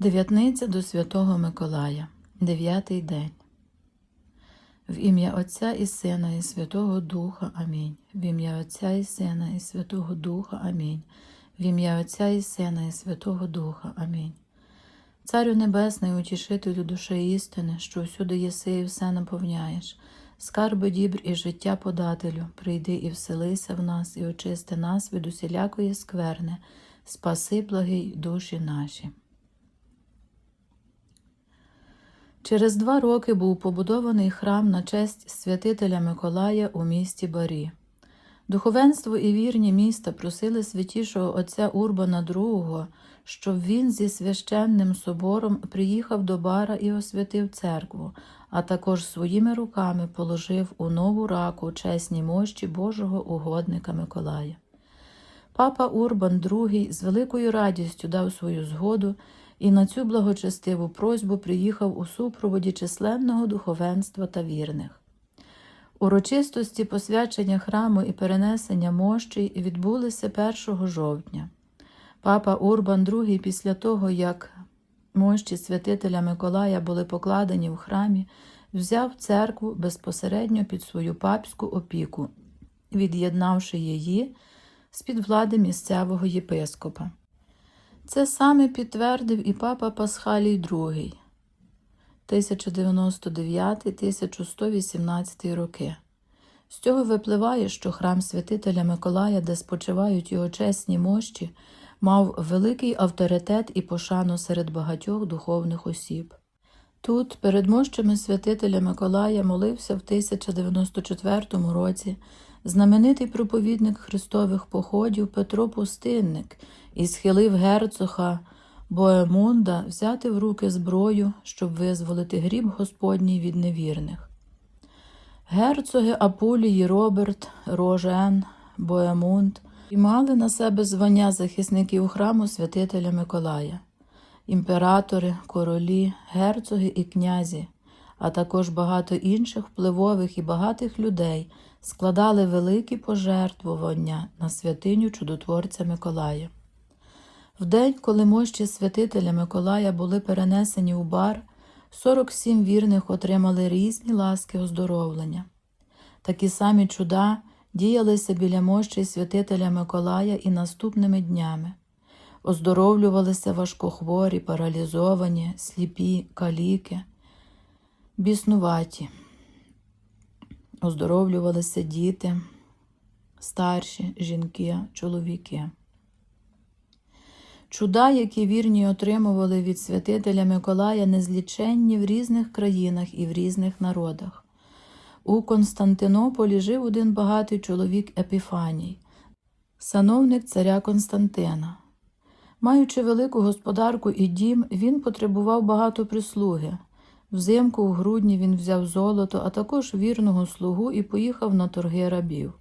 Дев'ятниця до Святого Миколая, дев'ятий день. В ім'я Отця і Сина, і Святого Духа. Амінь. В ім'я Отця і Сина, і Святого Духа. Амінь. В ім'я Отця і Сина, і Святого Духа. Амінь. Царю Небесний, утішителю душі істини, що всюди єси і все наповняєш, скарби дібр і життя подателю, прийди і вселися в нас, і очисти нас від усілякої скверни, спаси благий душі наші. Через два роки був побудований храм на честь святителя Миколая у місті Барі. Духовенство і вірні міста просили святішого отця Урбана II, щоб він зі священним собором приїхав до Бара і освятив церкву, а також своїми руками положив у нову раку чесні мощі Божого угодника Миколая. Папа Урбан II з великою радістю дав свою згоду і на цю благочестиву просьбу приїхав у супроводі численного духовенства та вірних. Урочистості посвячення храму і перенесення мощей відбулися 1 жовтня. Папа Урбан II після того, як мощі святителя Миколая були покладені в храмі, взяв церкву безпосередньо під свою папську опіку, від'єднавши її з-під влади місцевого єпископа. Це саме підтвердив і папа Пасхалій II 1099-1118 роки. З цього випливає, що храм святителя Миколая, де спочивають його чесні мощі, мав великий авторитет і пошану серед багатьох духовних осіб. Тут, перед мощами святителя Миколая, молився в 1094 році знаменитий проповідник Христових походів Петро Пустинник і схилив герцога Боемунда взяти в руки зброю, щоб визволити гріб Господній від невірних. Герцоги Апулії Роберт, Рожен, Боемунд мали на себе звання захисників храму святителя Миколая, імператори, королі, герцоги і князі, а також багато інших впливових і багатих людей складали великі пожертвування на святиню чудотворця Миколая. В день, коли мощі святителя Миколая були перенесені у бар, 47 вірних отримали різні ласки оздоровлення. Такі самі чуда діялися біля мощі святителя Миколая і наступними днями. Оздоровлювалися важкохворі, паралізовані, сліпі, каліки, біснуваті. Оздоровлювалися діти, старші, жінки, чоловіки. Чуда, які вірні отримували від святителя Миколая, незліченні в різних країнах і в різних народах. У Константинополі жив один багатий чоловік Епіфаній, сановник царя Константина. Маючи велику господарку і дім, він потребував багато прислуги. Взимку у грудні він взяв золото, а також вірного слугу і поїхав на торги рабів.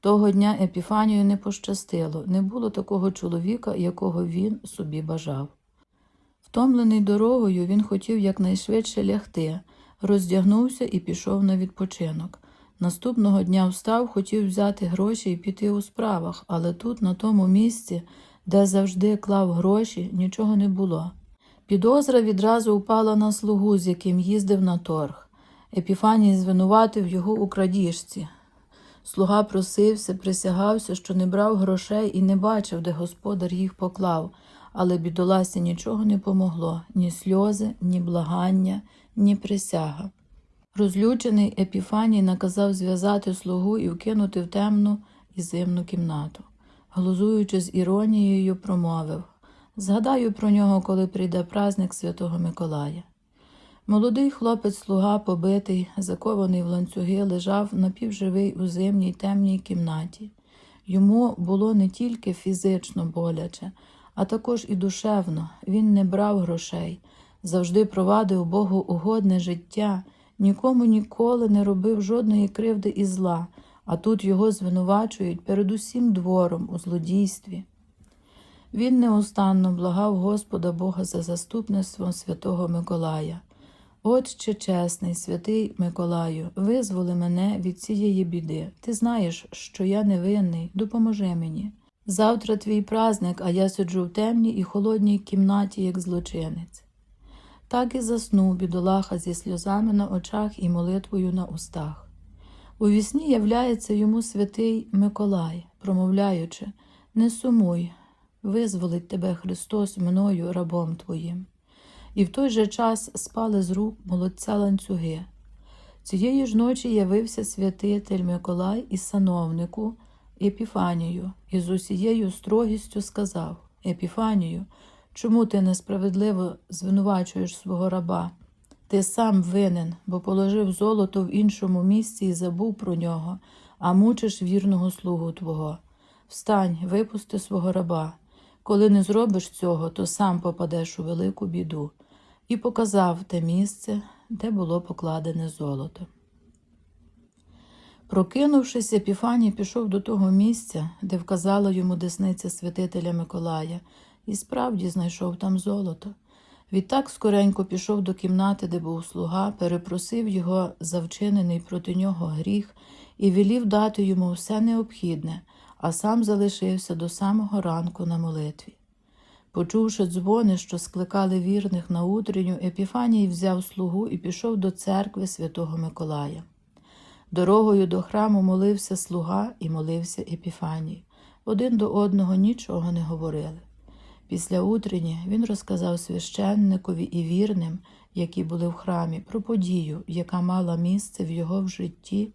Того дня Епіфанію не пощастило, не було такого чоловіка, якого він собі бажав. Втомлений дорогою, він хотів якнайшвидше лягти, роздягнувся і пішов на відпочинок. Наступного дня встав, хотів взяти гроші і піти у справах, але тут, на тому місці, де завжди клав гроші, нічого не було. Підозра відразу упала на слугу, з яким їздив на торг. Епіфаній звинуватив його у крадіжці. Слуга просився, присягався, що не брав грошей і не бачив, де господар їх поклав, але бідоласі нічого не помогло ні сльози, ні благання, ні присяга. Розлючений Епіфаній наказав зв'язати слугу і вкинути в темну і зимну кімнату. Глузуючи з іронією, промовив Згадаю про нього, коли прийде праздник Святого Миколая. Молодий хлопець-слуга, побитий, закований в ланцюги, лежав напівживий у зимній темній кімнаті. Йому було не тільки фізично боляче, а також і душевно. Він не брав грошей, завжди провадив Богу угодне життя, нікому ніколи не робив жодної кривди і зла, а тут його звинувачують перед усім двором у злодійстві. Він неустанно благав Господа Бога за заступництво святого Миколая. Отче чесний, святий Миколаю, визволи мене від цієї біди. Ти знаєш, що я невинний, допоможи мені. Завтра твій праздник, а я сиджу в темній і холодній кімнаті, як злочинець. Так і заснув бідолаха зі сльозами на очах і молитвою на устах. У вісні являється йому святий Миколай, промовляючи Не сумуй, визволить тебе Христос мною, рабом твоїм. І в той же час спали з рук молодця ланцюги. Цієї ж ночі явився святитель Миколай і сановнику Епіфанію, і з усією строгістю сказав Епіфанію, чому ти несправедливо звинувачуєш свого раба? Ти сам винен, бо положив золото в іншому місці і забув про нього, а мучиш вірного слугу твого. Встань, випусти свого раба. Коли не зробиш цього, то сам попадеш у велику біду. І показав те місце, де було покладене золото. Прокинувшись, Епіфаній пішов до того місця, де вказала йому десниця святителя Миколая, і справді знайшов там золото. Відтак скоренько пішов до кімнати, де був слуга, перепросив його за вчинений проти нього гріх і велів дати йому все необхідне, а сам залишився до самого ранку на молитві. Почувши дзвони, що скликали вірних на утренню, Епіфаній взяв слугу і пішов до церкви святого Миколая. Дорогою до храму молився слуга і молився Епіфаній. Один до одного нічого не говорили. Після утрені він розказав священникові і вірним, які були в храмі, про подію, яка мала місце в його в житті,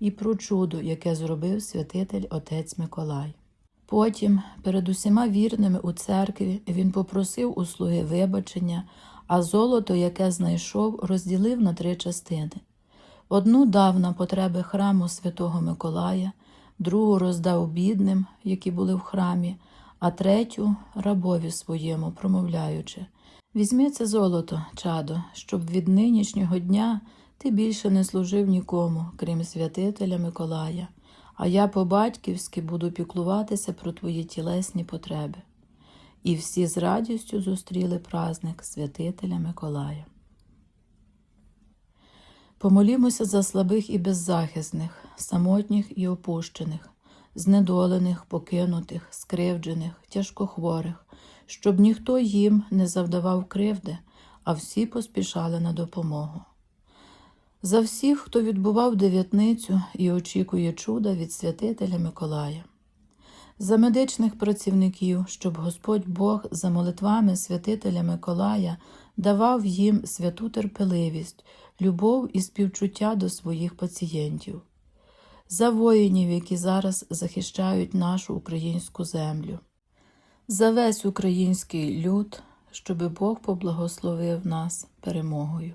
і про чудо, яке зробив святитель отець Миколай. Потім, перед усіма вірними у церкві, він попросив у слуги вибачення, а золото, яке знайшов, розділив на три частини. Одну дав на потреби храму святого Миколая, другу роздав бідним, які були в храмі, а третю рабові своєму, промовляючи Візьми це золото, чадо, щоб від нинішнього дня ти більше не служив нікому, крім святителя Миколая, а я по-батьківськи буду піклуватися про твої тілесні потреби. І всі з радістю зустріли праздник святителя Миколая. Помолімося за слабих і беззахисних, самотніх і опущених, знедолених, покинутих, скривджених, тяжкохворих, щоб ніхто їм не завдавав кривди, а всі поспішали на допомогу. За всіх, хто відбував дев'ятницю і очікує чуда від святителя Миколая. За медичних працівників, щоб Господь Бог за молитвами святителя Миколая давав їм святу терпеливість, любов і співчуття до своїх пацієнтів, за воїнів, які зараз захищають нашу українську землю, за весь український люд, щоби Бог поблагословив нас перемогою.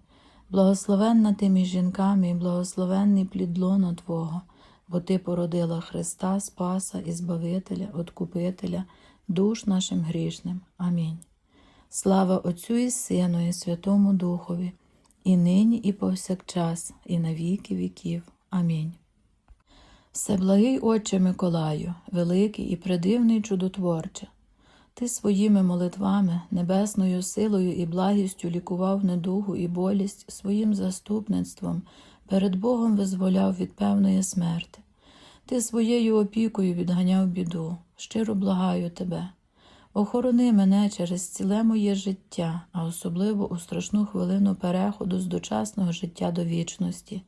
благословенна ти між жінками, і благословенний плід лона Твого, бо Ти породила Христа, Спаса і Збавителя, Откупителя, душ нашим грішним. Амінь. Слава Отцю і Сину, і Святому Духові, і нині, і повсякчас, і на віки віків. Амінь. Всеблагий Отче Миколаю, великий і предивний чудотворче, Ти своїми молитвами, небесною силою і благістю лікував недугу і болість своїм заступництвом, перед Богом визволяв від певної смерти. Ти своєю опікою відганяв біду, щиро благаю тебе. Охорони мене через ціле моє життя, а особливо у страшну хвилину переходу з дочасного життя до вічності.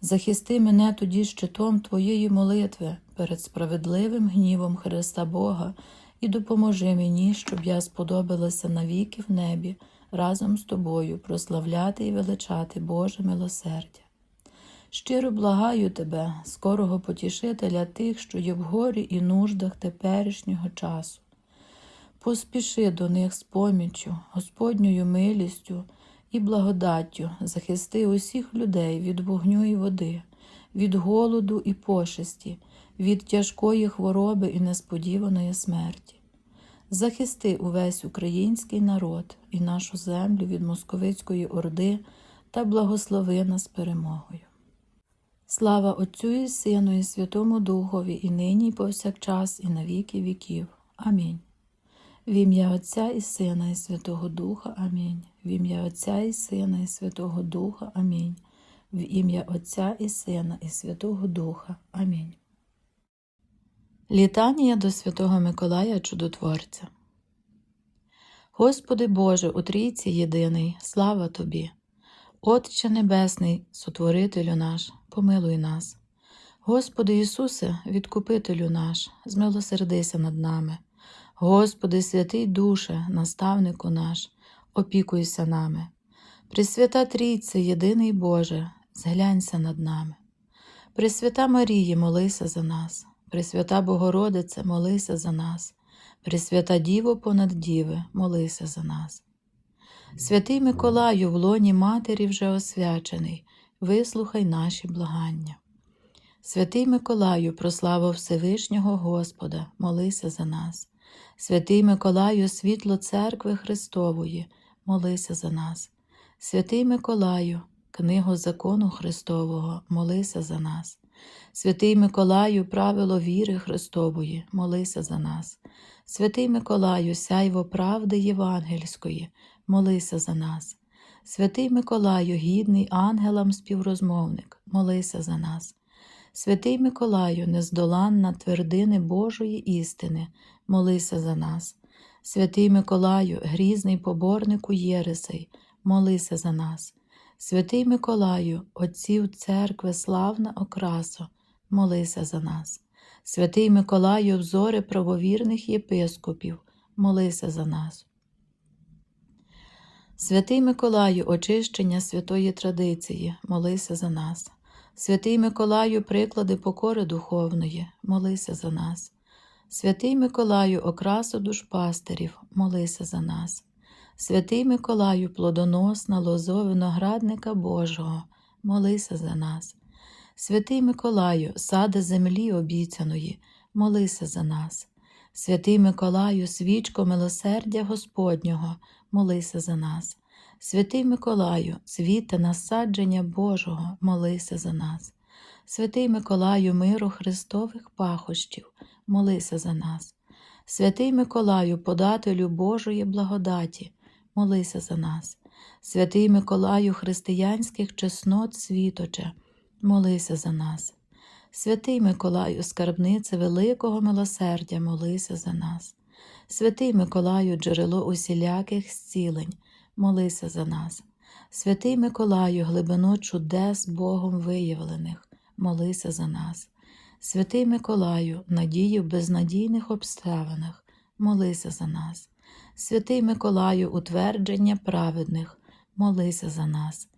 Захисти мене тоді щитом Твоєї молитви перед справедливим гнівом Христа Бога і допоможи мені, щоб я сподобалася навіки в небі разом з тобою прославляти і величати Боже милосердя. Щиро благаю тебе, скорого потішителя тих, що є в горі і нуждах теперішнього часу. Поспіши до них з поміччю, Господньою милістю і благодаттю захисти усіх людей від вогню і води, від голоду і пошесті, від тяжкої хвороби і несподіваної смерті. захисти увесь український народ і нашу землю від московицької орди та благослови нас перемогою. Слава Отцю і Сину, і Святому Духові, і нині, і повсякчас, і на віки віків. Амінь. В ім'я Отця і Сина, і Святого Духа. Амінь. В ім'я Отця і Сина, і Святого Духа. Амінь. В ім'я Отця і Сина, і Святого Духа. Амінь. Літанія до Святого Миколая Чудотворця. Господи Боже, у Трійці єдиний, слава Тобі. Отче Небесний, Сотворителю наш, помилуй нас. Господи Ісусе, відкупителю наш, змилосердися над нами. Господи, святий Душе, наставнику наш, опікуйся нами. Пресвята Трійце, єдиний Боже, зглянься над нами. Пресвята Марії, молися за нас. Пресвята Богородице, молися за нас. Пресвята Діво понад діви, молися за нас. Святий Миколаю в лоні Матері вже освячений, вислухай наші благання. Святий Миколаю, прослава Всевишнього Господа, молися за нас. Святий Миколаю, світло церкви Христової, молися за нас. Святий Миколаю, книгу закону Христового, молися за нас. Святий Миколаю, правило віри Христової, молися за нас. Святий Миколаю, сяйво правди Євангельської, молися за нас. Святий Миколаю, гідний ангелам співрозмовник, молися за нас. Святий Миколаю, нездоланна твердини Божої істини, молися за нас. Святий Миколаю, грізний поборнику Єресей, молися за нас. Святий Миколаю, отців церкви славна окрасо, молися за нас. Святий Миколаю, взори правовірних єпископів, молися за нас. Святий Миколаю, очищення святої традиції, молися за нас. Святий Миколаю, приклади покори духовної, молися за нас. Святий Миколаю, окрасу душпастерів, молися за нас. Святий Миколаю, плодоносна лозо виноградника Божого, молися за нас. Святий Миколаю, саде землі обіцяної, молися за нас. Святий Миколаю, свічко милосердя Господнього, молися за нас. Святий Миколаю, цвіте насадження Божого, молися за нас. Святий Миколаю, миру Христових пахощів, молися за нас. Святий Миколаю, подателю Божої благодаті, молися за нас. Святий Миколаю, християнських чеснот світоче, молися за нас. Святий Миколаю, скарбнице великого милосердя, молися за нас. Святий Миколаю, джерело усіляких зцілень, молися за нас. Святий Миколаю, глибино чудес Богом виявлених, молися за нас. Святий Миколаю, надію в безнадійних обставинах, молися за нас. Святий Миколаю, утвердження праведних, молися за нас.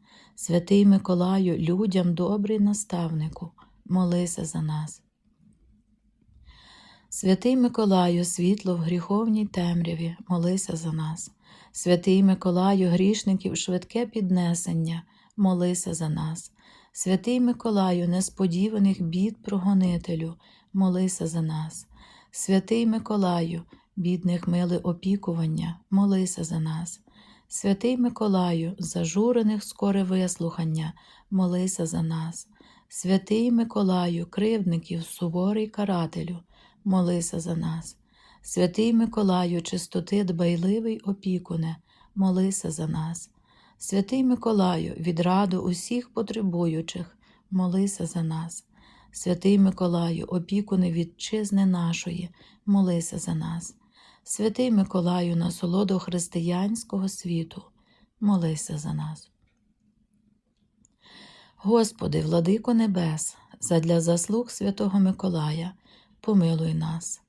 Святий Миколаю, людям добрий наставнику, молися за нас. Святий Миколаю, світло в гріховній темряві, молися за нас. Святий Миколаю, грішників, швидке піднесення, молися за нас. Святий Миколаю, несподіваних бід прогонителю, молися за нас. Святий Миколаю, бідних миле опікування, молися за нас. Святий Миколаю, зажурених скоре вислухання, молися за нас. Святий Миколаю, кривдників, суворий карателю, молися за нас. Святий Миколаю, чистоти дбайливий опікуне, молися за нас. Святий Миколаю, відраду усіх потребуючих, молися за нас. Святий Миколаю, опікуне вітчизни нашої, молися за нас. Святий Миколаю, насолоду християнського світу, молися за нас. Господи, владико небес, задля заслуг святого Миколая, помилуй нас.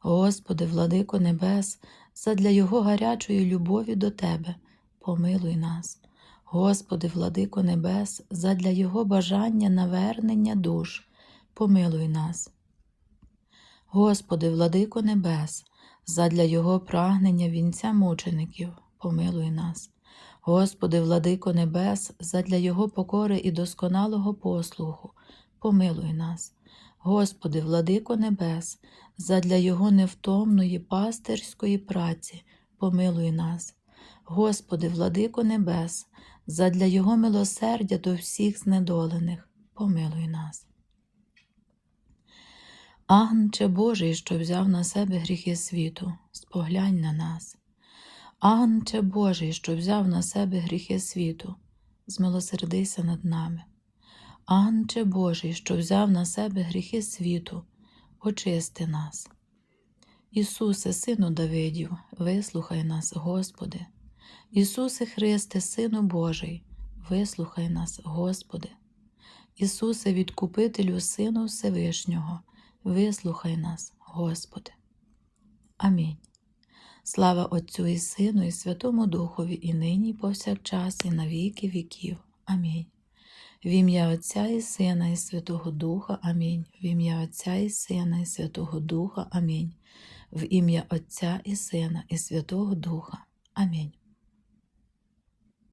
Господи, владико небес, задля Його гарячої любові до Тебе, помилуй нас. Господи, владико небес, задля Його бажання навернення душ, помилуй нас. Господи, владико небес, задля Його прагнення вінця мучеників, помилуй нас. Господи, владико небес, задля Його покори і досконалого послуху, помилуй нас. Господи, владико небес, задля Його невтомної пастирської праці помилуй нас. Господи, владико небес, задля Його милосердя до всіх знедолених, помилуй нас. Агнче Божий, що взяв на себе гріхи світу, споглянь на нас. Агнче Божий, що взяв на себе гріхи світу, змилосердися над нами. Агнче Божий, що взяв на себе гріхи світу, очисти нас. Ісусе, Сину Давидів, вислухай нас, Господи. Ісусе Христе, Сину Божий, вислухай нас, Господи. Ісусе, Відкупителю Сину Всевишнього, вислухай нас, Господи. Амінь. Слава Отцю і Сину, і Святому Духові, і нині, і повсякчас, і на віки віків. Амінь. В ім'я Отця і Сина, і Святого Духа. Амінь. В ім'я Отця і Сина, і Святого Духа. Амінь. В ім'я Отця і Сина, і Святого Духа. Амінь.